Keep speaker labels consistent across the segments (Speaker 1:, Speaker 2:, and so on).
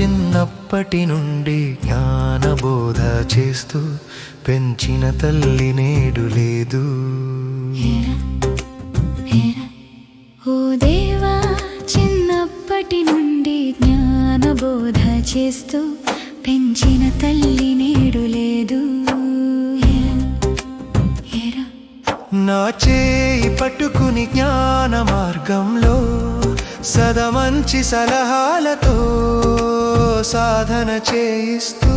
Speaker 1: చిన్నప్పటి నుండి జ్ఞానబోధ చేస్తూ పెంచిన తల్లి నేడు లేదు.
Speaker 2: ఓ దేవా చిన్నప్పటి నుండి జ్ఞానబోధ చేస్తూ పెంచిన తల్లి నేడు లేదు.
Speaker 1: నా చేయి పట్టుకుని జ్ఞాన మార్గంలో సదా మంచి సలహాలతో సాధన చేయిస్తూ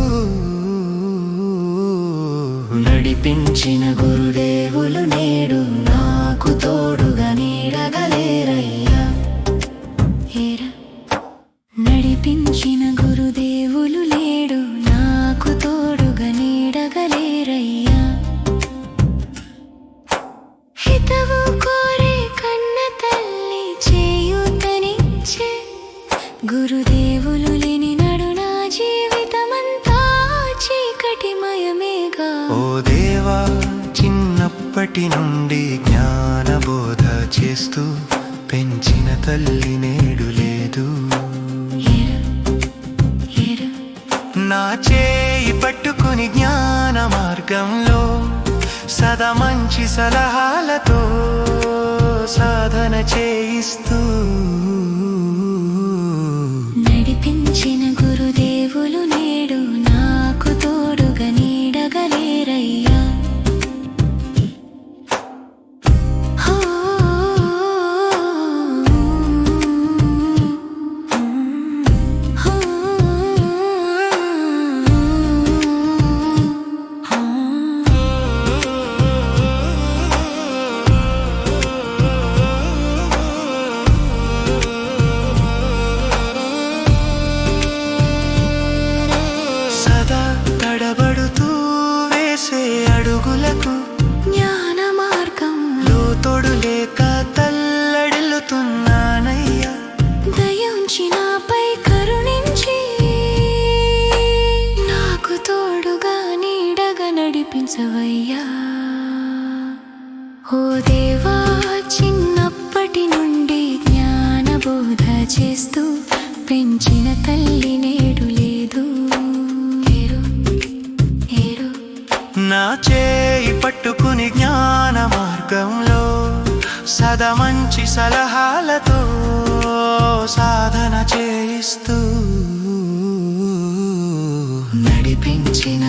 Speaker 1: నడిపించిన గురుదేవులు నేడు నాకు తోడుగా నీడగలేరయ్యా.
Speaker 2: హేరా నడిపించిన గురుదేవులు లేడు నాకు తోడుగా నీడగలేరయ్యా. హితవు గురుదేవులు లేని నడు నా జీవితమంతా చీకటిమయమేగా
Speaker 1: ఓ దేవా చిన్నప్పటి నుండి జ్ఞానబోధ చేస్తూ పెంచిన తల్లి నేడు లేదు. నా చేయి పట్టుకుని జ్ఞాన మార్గంలో సదా మంచి సలహాలతో సాధన చేయిస్తూ అడుగులకు
Speaker 2: జ్ఞాన మార్గం.
Speaker 1: లోతోడు లేక తల్లడిల్లుతున్నానయ్యా.
Speaker 2: దయుంచి నాపై కరుణించి నాకు తోడుగా నీడగా నడిపించవయ్యా. ఓ దేవా చిన్నప్పటి నుండి జ్ఞానబోధ చేస్తూ పెంచిన తల్లి నేడు
Speaker 1: నా చేయి పట్టుకుని జ్ఞాన మార్గంలో సదా మంచి సలహాలతో సాధన చేయిస్తూ నడిపించిన